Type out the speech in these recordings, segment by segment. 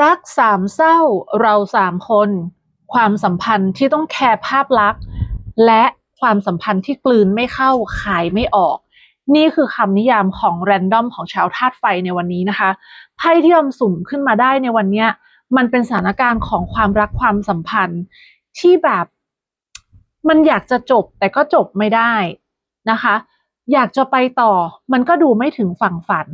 รักสามเศร้าเราสามคน ความสัมพันธ์ที่ต้องแคร์ภาพลักษณ์ และความสัมพันธ์ที่กลืนไม่เข้าขายไม่ออก นี่คือคำนิยามของแรนดอมของชาวธาตุไฟในวันนี้นะคะไพ่ที่ยอมสุ่มขึ้นมาได้ในวันนี้มันเป็นสถานการณ์ของความรักความสัมพันธ์ ที่แบบมันอยากจะจบแต่ก็จบไม่ได้นะคะ อยากจะไปต่อมันก็ดูไม่ถึงฝั่งฝัน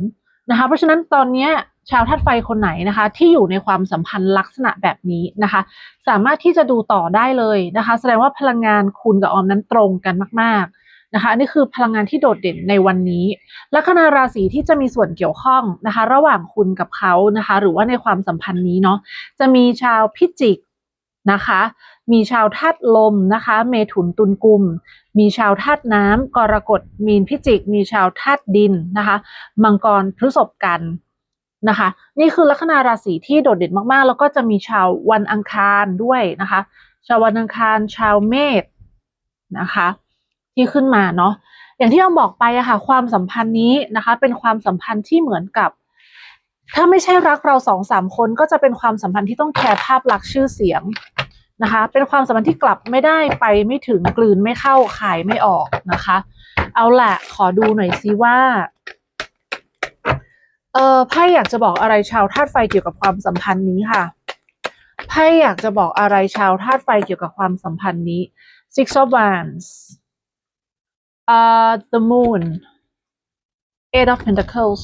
นะคะ เพราะฉะนั้นตอนเนี้ย ชาวธาตุไฟคนไหนนะคะ ที่อยู่ในความสัมพันธ์ลักษณะแบบนี้นะคะ สามารถที่จะดูต่อได้เลยนะคะ แสดงว่าพลังงานคุณกับออมนั้นตรงกันมากๆนะคะนนี้คือพลังงานที่โดดเด่นในวันนี้ลัคนาราศีที่จะมีส่วนเกี่ยวข้องนะคะ ระหว่างคุณกับเขานะคะ หรือว่าในความสัมพันธ์นี้เนาะจะมีชาวพิจิกนะคะ มีชาวธาตุลมนะคะ เมถุนตุลกุม มีชาวธาตุน้ำกรกฎมีนพิจิก มีชาวธาตุดินนะคะ มังกรพฤษภกัน นะคะ นี่คือลัคนาราศีที่โดดเด่นมากๆ แล้วก็จะมีชาววันอังคารด้วยนะคะ ชาววันอังคารชาวเมษนะคะ ที่ขึ้นมาเนาะอย่างที่เราบอกไปอะค่ะความสัมพันธ์นี้นะคะ เป็นความสัมพันธ์ที่เหมือนกับ ถ้าไม่ใช่รักเราสองสามคนก็จะเป็นความสัมพันธ์ที่ต้องแคร์ภาพลักษณ์ชื่อเสียงนะคะ เป็นความสัมพันธ์ที่กลับไม่ได้ไปไม่ถึงกลืนไม่เข้าขายไม่ออกนะคะ เอาละขอดูหน่อยซิว่า เออไพ่อยากจะบอกอะไรชาวธาตุไฟเกี่ยวกับความสัมพันธ์นี้ค่ะไพ่อยากจะบอกอะไรชาวธาตุไฟเกี่ยวกับความสัมพันธ์นี้ Six of Wands uh the moon eight of pentacles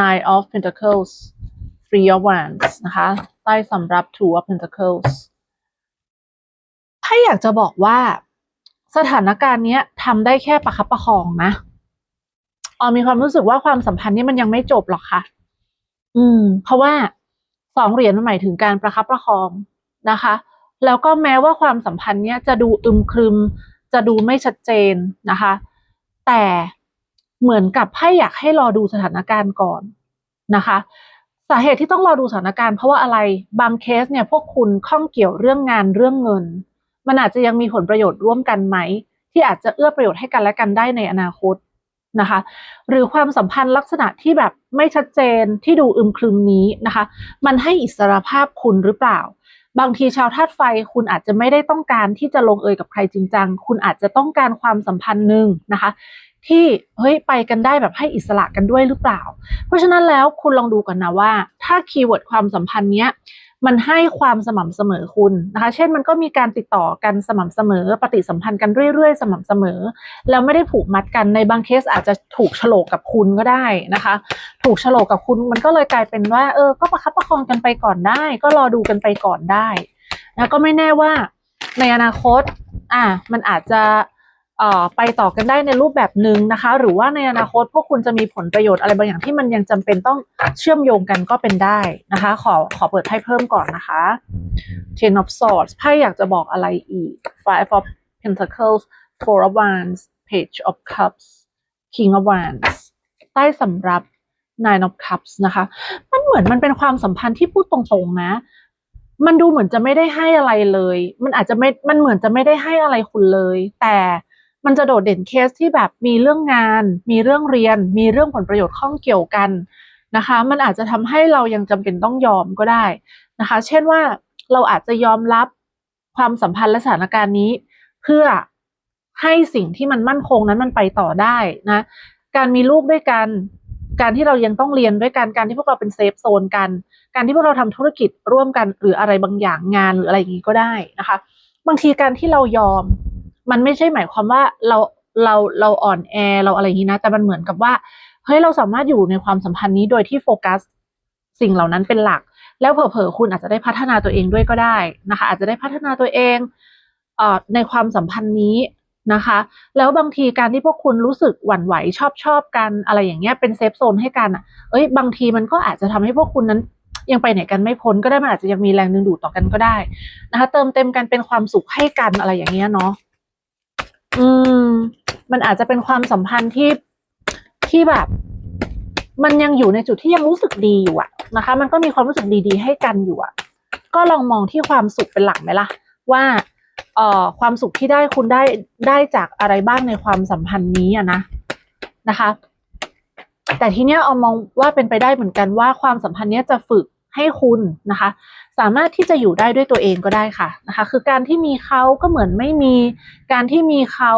nine of pentacles three of wands นะคะใต้สำรับ two of pentacles ไพ่อยากจะบอกว่าสถานการณ์เนี้ยทำได้แค่ประคับประคองนะ ออมีความรู้สึกว่าความสัมพันธ์นี้มันยังไม่จบหรอกค่ะ อืม เพราะว่าสองเหรียญมันหมายถึงการประคับประคองนะคะ แล้วก็แม้ว่าความสัมพันธ์เนี้ยจะดูอึมครึม จะดูไม่ชัดเจนนะคะ แต่เหมือนกับไพ่อยากให้รอดูสถานการณ์ก่อนนะคะสาเหตุที่ต้องรอดูสถานการณ์เพราะว่าอะไรบางเคสเนี่ยพวกคุณข้องเกี่ยวเรื่องงานเรื่องเงิน มันอาจจะยังมีผลประโยชน์ร่วมกันไหม ที่อาจจะเอื้อประโยชน์ให้กันและกันได้ในอนาคต นะคะ หรือความสัมพันธ์ลักษณะที่แบบไม่ชัดเจนที่ดูอึมครึมนี้นะคะ มันให้อิสรภาพคุณหรือเปล่า บางทีชาวธาตุไฟคุณอาจจะไม่ได้ต้องการที่จะลงเอยกับใครจริงจังคุณอาจจะต้องการความสัมพันธ์หนึ่งนะคะ ที่เฮ้ยไปกันได้แบบให้อิสระกันด้วยหรือเปล่า เพราะฉะนั้นแล้วคุณลองดูกันนะว่า ถ้าคีย์เวิร์ดความสัมพันธ์เนี้ย มันให้ความสม่ำเสมอคุณนะคะ เช่นมันก็มีการติดต่อกันสม่ำเสมอ ปฏิสัมพันธ์กันเรื่อยๆ สม่ำเสมอ แล้วไม่ได้ผูกมัดกันในบางเคสอาจจะถูกโฉลกกับคุณก็ได้นะคะ ถูกโฉลกกับคุณมันก็เลยกลายเป็นว่า เออ ก็ประคับประคองกันไปก่อนได้ ก็รอดูกันไปก่อนได้นะก็ไม่แน่ว่าในอนาคต อะมันอาจจะ ไปต่อกันได้ในรูปแบบหนึ่งนะคะ หรือว่าในอนาคตพวกคุณจะมีผลประโยชน์อะไรบางอย่างที่มันยังจำเป็นต้องเชื่อมโยงกันก็เป็นได้นะคะ ขอขอเปิดไพ่เพิ่มก่อนนะคะ Ten of Swords ไพ่อยากจะบอกอะไรอีก Five of Pentacles Four of Wands Page of Cups King of Wands ใต้สำรับ Nine of Cups นะคะ มันเหมือนมันเป็นความสัมพันธ์ที่พูดตรงๆนะ มันดูเหมือนจะไม่ได้ให้อะไรเลย มันอาจจะไม่ มันเหมือนจะไม่ได้ให้อะไรคุณเลย แต่ มันจะโดดเด่นเคสที่แบบมีเรื่องงาน มีเรื่องเรียน มีเรื่องผลประโยชน์ข้องเกี่ยวกันนะคะ มันอาจจะทำให้เรายังจำเป็นต้องยอมก็ได้นะคะ เช่นว่าเราอาจจะยอมรับความสัมพันธ์และสถานการณ์นี้ เพื่อให้สิ่งที่มันมั่นคงนั้นมันไปต่อได้นะ การมีลูกด้วยกัน การที่เรายังต้องเรียนด้วยกัน การที่พวกเราเป็นเซฟโซนกัน การที่พวกเราทำธุรกิจร่วมกันหรืออะไรบางอย่างงานหรืออะไรอย่างนี้ก็ได้นะคะ บางทีการที่เรายอม มันไม่ใช่หมายความว่าเราเราเราอ่อนแอเราอะไรอย่างนี้นะ แต่มันเหมือนกับว่าเฮ้ยเราสามารถอยู่ในความสัมพันธ์นี้โดยที่โฟกัส สิ่งเหล่านั้นเป็นหลัก แล้วเผลอๆคุณอาจจะได้พัฒนาตัวเองด้วยก็ได้นะคะ อาจจะได้พัฒนาตัวเองเอ่อในความสัมพันธ์นี้นะคะ แล้วบางทีการที่พวกคุณรู้สึกหวั่นไหวชอบชอบกันอะไรอย่างเงี้ยเป็นเซฟโซนให้กันอะเอ้ยบางทีมันก็อาจจะทำให้พวกคุณนั้นยังไปไหนกันไม่พ้นก็ได้มันอาจจะยังมีแรงดึงดูดต่อกันก็ได้นะคะ เติมเต็มกันเป็นความสุขให้กันอะไรอย่างเงี้ยเนาะ อืม มันอาจจะเป็นความสัมพันธ์ที่ที่แบบ มันยังอยู่ในจุดที่ยังรู้สึกดีอยู่อะนะคะ มันก็มีความรู้สึกดีๆ ให้กันอยู่อะก็ลองมองที่ความสุขเป็นหลักไหมล่ะ ว่าเอ่อความสุขที่ได้คุณได้ได้จากอะไรบ้างในความสัมพันธ์นี้อะนะนะคะ แต่ทีเนี้ยเอามองว่าเป็นไปได้เหมือนกันว่าความสัมพันธ์เนี้ยจะฝึกให้คุณนะคะ สามารถที่จะอยู่ได้ด้วยตัวเองก็ได้ค่ะนะคะคือการที่มีเขาก็เหมือนไม่มีการที่มีเขา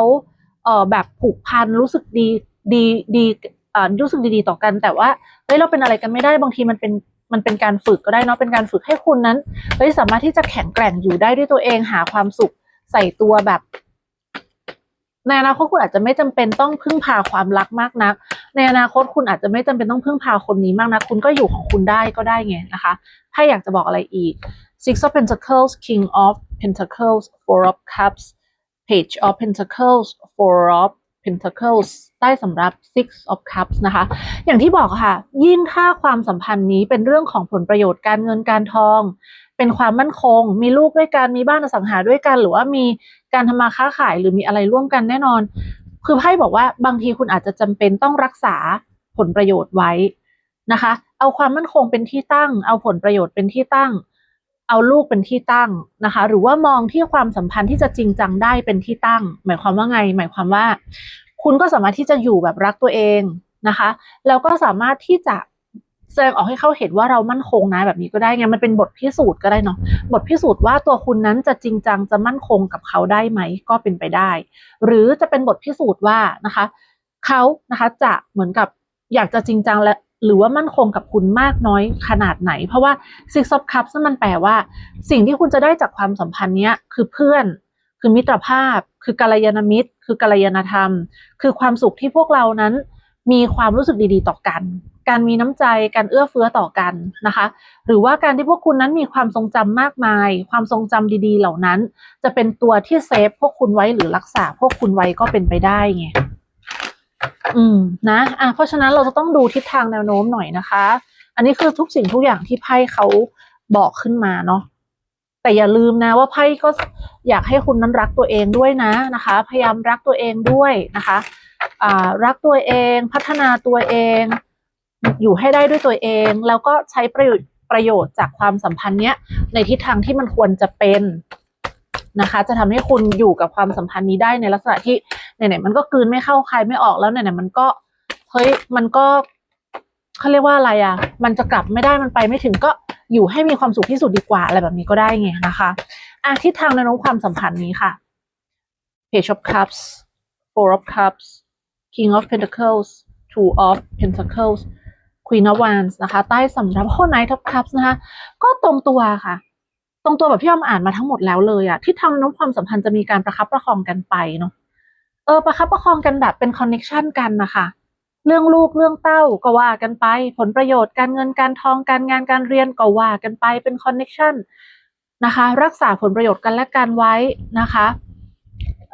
เอ่อแบบผูกพันรู้สึกดีดีดีเอ่อรู้สึกดีๆต่อกัน แต่ว่าเฮ้ยเราเป็นอะไรกันไม่ได้บางทีมันเป็นมันเป็นการฝึกก็ได้เนาะเป็นการฝึกให้คุณนั้นเฮ้ยสามารถที่จะแข็งแกร่งอยู่ได้ด้วยตัวเองหาความสุขใส่ตัวแบบ ในอนาคตคุณอาจจะไม่จำเป็นต้องพึ่งพาความรักมากนัก ในอนาคตคุณอาจจะไม่จำเป็นต้องพึ่งพาคนนี้มากนัก คุณก็อยู่ของคุณได้ก็ได้ไงนะคะ ถ้าอยากจะบอกอะไรอีก Six of Pentacles King of Pentacles Four of Cups Page of Pentacles Four of Pentacles ใต้สำรับ Six of Cups นะคะ อย่างที่บอกค่ะ ยิ่งถ้าความสัมพันธ์นี้เป็นเรื่องของผลประโยชน์การเงินการทอง เป็นความมั่นคง มีลูกด้วยกัน มีบ้านอสังหาด้วยกัน หรือว่ามีการทำมาค้าขายหรือมีอะไรร่วมกันแน่นอน คือไพ่บอกว่าบางทีคุณอาจจะจำเป็นต้องรักษาผลประโยชน์ไว้นะคะ เอาความมั่นคงเป็นที่ตั้ง เอาผลประโยชน์เป็นที่ตั้ง เอาลูกเป็นที่ตั้งนะคะ หรือว่ามองที่ความสัมพันธ์ที่จะจริงจังได้เป็นที่ตั้ง หมายความว่าไง หมายความว่า คุณก็สามารถที่จะอยู่แบบรักตัวเองนะคะแล้วก็สามารถที่จะแสดงออกให้เขาเห็นว่าเรามั่นคงนะแบบนี้ก็ได้ไงมันเป็นบทพิสูจน์ก็ได้เนาะบทพิสูจน์ว่าตัวคุณนั้นจะจริงจังจะมั่นคงกับเขาได้ไหมก็เป็นไปได้ หรือจะเป็นบทพิสูจน์ว่านะคะเขานะคะจะเหมือนกับอยากจะจริงจังและ หรือว่ามั่นคงกับคุณมากน้อยขนาดไหน เพราะว่า Six of Cups นั่นมันแปลว่า สิ่งที่คุณจะได้จากความสัมพันธ์เนี้ยคือเพื่อน คือมิตรภาพ คือกัลยาณมิตร คือกัลยาณธรรม คือความสุขที่พวกเรานั้น มีความรู้สึกดีๆ ต่อกัน การมีน้ำใจ การเอื้อเฟื้อต่อกันนะคะ หรือว่าการที่พวกคุณนั้นมีความทรงจำมากมาย ความทรงจำดีๆ เหล่านั้น จะเป็นตัวที่เซฟพวกคุณไว้หรือรักษาพวกคุณไว้ก็เป็นไปได้ไง อืมนะอะเพราะฉะนั้นเราจะต้องดูทิศทางแนวโน้มหน่อยนะคะ อันนี้คือทุกสิ่งทุกอย่างที่ไพ่เขาบอกขึ้นมาเนาะแต่อย่าลืมนะว่าไพ่ก็อยากให้คุณนั้นรักตัวเองด้วยนะนะคะ พยายามรักตัวเองด้วยนะคะอ่ารักตัวเองพัฒนาตัวเอง อยู่ให้ได้ด้วยตัวเอง แล้วก็ใช้ประโยชน์ประโยชน์จากความสัมพันธ์เนี้ยในทิศทางที่มันควรจะเป็นนะคะ จะทำให้คุณอยู่กับความสัมพันธ์นี้ได้ในลักษณะที่ ไหนๆมันก็กลืนไม่เข้าใครไม่ออกแล้วไหนๆมันก็เฮ้ยมันก็เขาเรียกว่าอะไรอะ มันจะกลับไม่ได้มันไปไม่ถึงก็อยู่ให้มีความสุขที่สุดดีกว่าอะไรแบบนี้ก็ได้ไงนะคะอะทิศทางแนน้มความสัมพันธ์นี้ค่ะ Page of Cups Four of Cups King of Pentacles Two of Pentacles Queen of Wands นะคะ ใต้สำรับ Whole Knight of Cups นะคะ ก็ตรงตัวค่ะ ตรงตัวแบบที่อ้อมอ่านมาทั้งหมดแล้วเลยอะที่ทางน้องความสัมพันธ์จะมีการประคับประคองกันไปเนาะ เออประคับประคองกันแบบเป็นคอนเน็ชันกันนะคะเรื่องลูกเรื่องเต้าก็ว่ากันไป ผลประโยชน์การเงินการทองการงานการเรียนก็ว่ากันไปเป็นคอนเน็ชันนะคะ รักษาผลประโยชน์กันและกันไว้นะคะ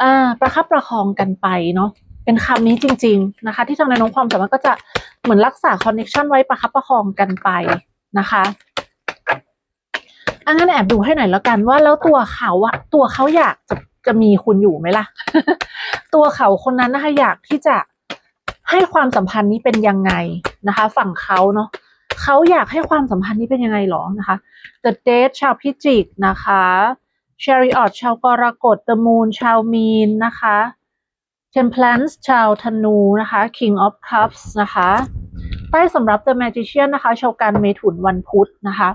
อ่าประคับประคองกันไปเนาะเป็นคำนี้จริง ๆนะคะ ที่ทางในน้องความสามารถก็จะเหมือนรักษาคอนเน็ชันไว้ประคับประคองกันไปนะคะอันนั้นแอบดูให้หน่อยแล้วกันว่าแล้วตัวเขาอะตัวเขาอยากจะ จะมีคุณอยู่ไหมล่ะ ตัวเขาคนนั้นนะคะอยากที่จะให้ความสัมพันธ์นี้เป็นยังไงนะคะ ฝั่งเขาเนาะเขาอยากให้ความสัมพันธ์นี้เป็นยังไงหรอนะคะ The Date ชาวพิจิกนะคะ Chariot ชาวกรกฎ The Moon ชาวมีนนะคะ Temperance ชาวธนูนะคะ King of Cups นะคะใต้สำหรับ The Magician นะคะชาวการเมถุนวันพุธนะคะ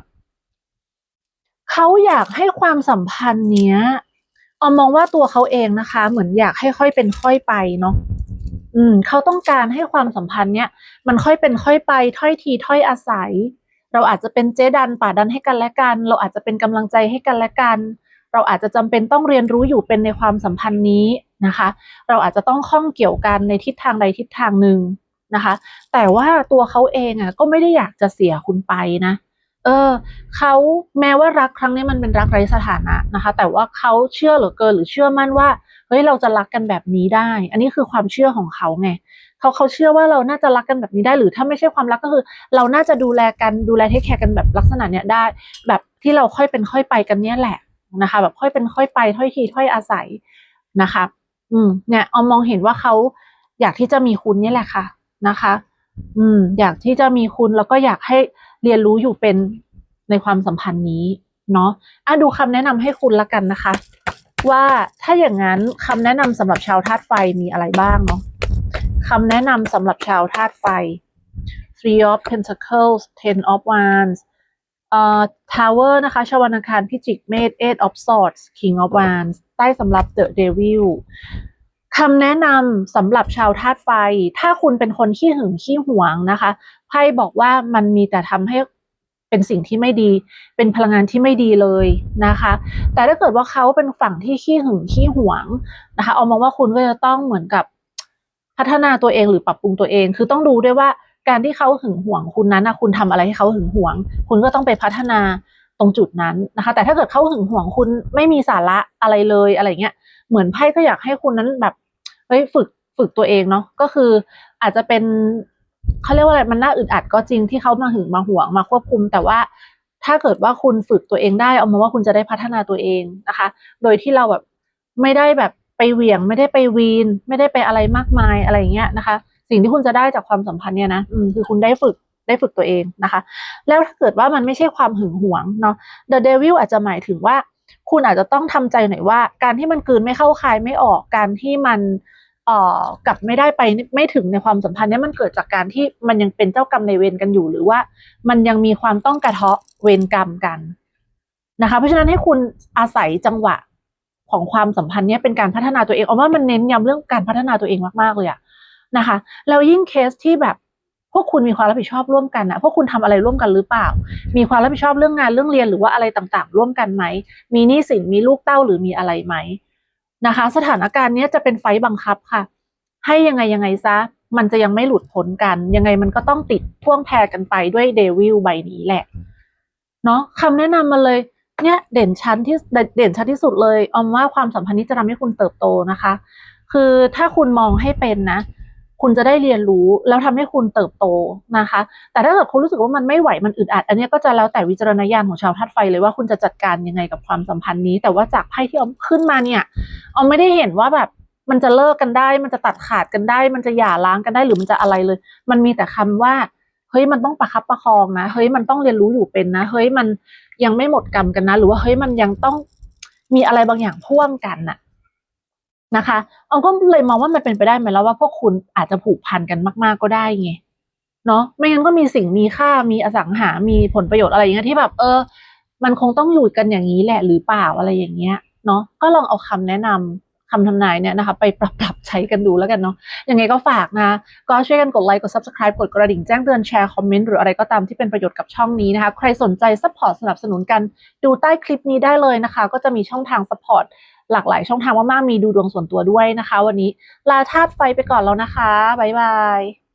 เขาอยากให้ความสัมพันธ์เนี้ย ออมมองว่าตัวเขาเองนะคะ เหมือนอยากให้ค่อยเป็นค่อยไปเนาะอืม เขาต้องการให้ความสัมพันธ์เนี้ยมันค่อยเป็นค่อยไป ถ้อยทีถ้อยอาศัย เราอาจจะเป็นเจ๊ดันป่าดันให้กันและกัน เราอาจจะเป็นกำลังใจให้กันและกัน เราอาจจะจำเป็นต้องเรียนรู้อยู่เป็นในความสัมพันธ์นี้นะคะ เราอาจจะต้องข้องเกี่ยวกันในทิศทางใดทิศทางหนึ่งนะคะ แต่ว่าตัวเขาเองอะ ก็ไม่ได้อยากจะเสียคุณไปนะ เออเขาแม้ว่ารักครั้งนี้มันเป็นรักไร้สถานะนะคะ แต่ว่าเขาเชื่อเหลือเกินหรือเชื่อมั่นว่าเฮ้ยเราจะรักกันแบบนี้ได้ อันนี้คือความเชื่อของเขาไงเขาเขาเชื่อว่าเราน่าจะรักกันแบบนี้ได้ หรือถ้าไม่ใช่ความรักก็คือ เราน่าจะดูแลกันดูแลเทคแคร์กันแบบลักษณะเนี้ยได้ แบบที่เราค่อยเป็นค่อยไปกันเนี้ยแหละนะคะ แบบค่อยเป็นค่อยไปถ้อยทีถ้อยอาศัยนะคะ อืมเนี่ยออมมองเห็นว่าเขาอยากที่จะมีคุณนี่แหละค่ะนะคะ อืม อยากที่จะมีคุณแล้วก็อยากให้เรียนรู้อยู่เป็นในความสัมพันธ์นี้ เนาะอะดูคำแนะนำให้คุณละกันนะคะ ว่าถ้าอย่างนั้นคำแนะนำสำหรับชาวธาตุไฟมีอะไรบ้างเนาะคำแนะนำสำหรับชาวธาตุไฟ Three of Pentacles Ten of Wands เอ่อ Tower นะคะชาวนอังคารพิจิกเมษ Eight of Swords King of Wands ใต้สำหรับ The Devil คำแนะนำสำหรับชาวธาตุไฟ ถ้าคุณเป็นคนขี้หึงขี้หวงนะคะไพ่บอกว่ามันมีแต่ทำให้เป็นสิ่งที่ไม่ดี เป็นพลังงานที่ไม่ดีเลยนะคะ แต่ถ้าเกิดว่าเขาเป็นฝั่งที่ขี้หึงขี้หวงนะคะ เอามองว่าคุณก็จะต้องเหมือนกับพัฒนาตัวเองหรือปรับปรุงตัวเอง คือต้องดูด้วยว่าการที่เขาหึงหวงคุณนั้นนะคุณทำอะไรให้เขาหึงหวง คุณก็ต้องไปพัฒนาตรงจุดนั้นนะคะ แต่ถ้าเกิดเขาหึงหวงคุณไม่มีสาระอะไรเลยอะไรเงี้ย เหมือนไพ่ก็อยากให้คุณนั้นแบบ เฮ้ยฝึกฝึกตัวเองเนาะก็คืออาจจะเป็นเขาเรียกว่าอะไรมันน่าอึดอัดก็จริงที่เขามาหึงมาห่วงมาควบคุม แต่ว่าถ้าเกิดว่าคุณฝึกตัวเองได้เอามาว่าคุณจะได้พัฒนาตัวเองนะคะ โดยที่เราแบบไม่ได้แบบไปเหวี่ยง ไม่ได้ไปวีน ไม่ได้ไปอะไรมากมายอะไรเงี้ยนะคะ สิ่งที่คุณจะได้จากความสัมพันธ์เนี่ยนะอืมคือคุณได้ฝึกได้ฝึกตัวเองนะคะ แล้วถ้าเกิดว่ามันไม่ใช่ความหึงหวงเนาะ The Devil อาจจะหมายถึงว่า คุณอาจจะต้องทำใจหน่อยว่า การที่มันกืนไม่เข้าคายไม่ออกการที่มัน เอ่อกลับไม่ได้ไปไม่ถึงในความสัมพันธ์นี้มันเกิดจากการที่มันยังเป็นเจ้ากรรมในเวรกันอยู่หรือว่ามันยังมีความต้องกระเทาะเวรกรรมกันนะคะเพราะฉะนั้นให้คุณอาศัยจังหวะของความสัมพันธ์นี้เป็นการพัฒนาตัวเองเอาว่ามันเน้นย้ำเรื่องการพัฒนาตัวเองมากๆเลยอะนะคะแล้วยิ่งเคสที่แบบพวกคุณมีความรับผิดชอบร่วมกันอะพวกคุณทำอะไรร่วมกันหรือเปล่า มีความรับผิดชอบเรื่องงานเรื่องเรียนหรือว่าอะไรต่างๆ ร่วมกันไหม มีหนี้สินมีลูกเต้าหรือมีอะไรไหม นะคะ สถานการณ์นี้จะเป็นไฟบังคับค่ะ ให้ยังไงยังไงซะ มันจะยังไม่หลุดพ้นกัน ยังไงมันก็ต้องติดพ่วงแพรกันไปด้วยเดวิลใบนี้แหละ เนาะคำแนะนำมาเลยเนี่ยเด่นชั้นที่เด่นชัดที่สุดเลยออมว่าความสัมพันธ์นี้จะทำให้คุณเติบโตนะคะ คือถ้าคุณมองให้เป็นนะ คุณจะได้เรียนรู้แล้วทำให้คุณเติบโตนะคะ แต่ถ้าเกิดคุณรู้สึกว่ามันไม่ไหวมันอึดอัด อันนี้ก็จะแล้วแต่วิจารณญาณของชาวธาตุไฟเลยว่าคุณจะจัดการยังไงกับความสัมพันธ์นี้ แต่ว่าจากไพ่ที่ออมขึ้นมาเนี่ยออมไม่ได้เห็นว่าแบบมันจะเลิกกันได้ มันจะตัดขาดกันได้ มันจะหย่าร้างกันได้หรือมันจะอะไรเลย มันมีแต่คำว่าเฮ้ยมันต้องประคับประคองนะ เฮ้ยมันต้องเรียนรู้อยู่เป็นนะ เฮ้ยมันยังไม่หมดกรรมกันนะ หรือว่าเฮ้ยมันยังต้องมีอะไรบางอย่างพ่วงกันน่ะ นะคะออมก็เลยมองว่ามันเป็นไปได้ไหมแล้วว่าพวกคุณอาจจะผูกพันกันมาก ๆก็ได้ไงเนาะไม่งั้นก็มีสิ่งมีค่ามีอสังหา มีผลประโยชน์อะไรอย่างเงี้ยที่แบบ เออ มันคงต้องอยู่กันอย่างนี้แหละหรือเปล่าอะไรอย่างเงี้ยเนาะก็ลองเอาคำแนะนำคำทำนายเนี่ยนะคะ ไปปรับปรับใช้กันดูแล้วกันเนาะยังไงก็ฝากนะ ก็ช่วยกันกดไลค์กด subscribe กดกระดิ่งแจ้งเตือนแชร์คอมเมนต์หรืออะไรก็ตามที่เป็นประโยชน์กับช่องนี้นะคะ ใครสนใจซัพพอร์ตสนับสนุนกันดูใต้คลิปนี้ได้เลยนะคะ ก็จะมีช่องทางซัพพอร์ต หลากหลายช่องทางมากๆมีดูดวงส่วนตัวด้วยนะคะ วันนี้ลาธาตุไฟไปก่อนแล้วนะคะบ๊ายบาย